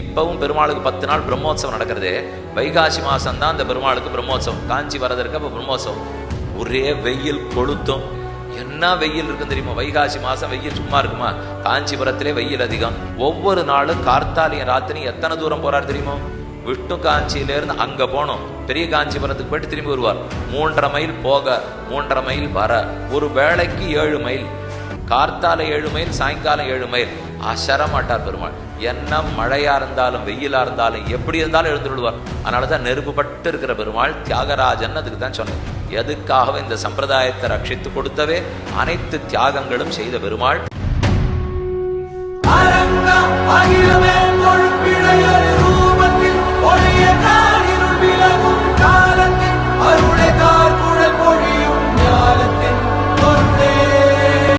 இப்பவும் பெருமாளுக்கு பத்து நாள் பிரம்மோத்சவம் நடக்கிறது. வைகாசி மாசம் தான் அந்த பெருமாளுக்கு பிரம்மோத்சவம். காஞ்சி வரதற்கு அப்ப பிரம்மோத்சவம். ஒரே வெயில் கொளுத்தும். என்ன வெயில் இருக்குன்னு தெரியுமா? வைகாசி மாசம் வெயில் சும்மா இருக்குமா? காஞ்சிபுரத்திலே வெயில் அதிகம். ஒவ்வொரு நாளும் கார்த்தாலியும் ராத்திரி எத்தனை தூரம் போறார் தெரியுமா? விஷ்ணு காஞ்சியில இருந்து அங்க போனோம். பெரிய காஞ்சிபுரத்துக்கு போயிட்டு திரும்பி வருவார். மூன்றரை மைல் போக மூன்றரை மைல் வர. ஒரு வேளைக்கு ஏழு மைல். கார்த்தால ஏழு மைல் சாயங்காலம் ஏழு மைல். அசரமாட்டார் பெருமாள். என்ன மழையா இருந்தாலும் வெயிலா இருந்தாலும் எப்படி இருந்தாலும் எழுந்து விடுவார் அதனாலதான் நெருப்பு பட்டு இருக்கிற பெருமாள் தியாகராஜன் அதுக்கு தான் சொன்னேன் எதுக்காகவும் இந்த சம்பிரதாயத்தை ரட்சித்து கொடுத்தவே அனைத்து தியாகங்களும் செய்த பெருமாள்.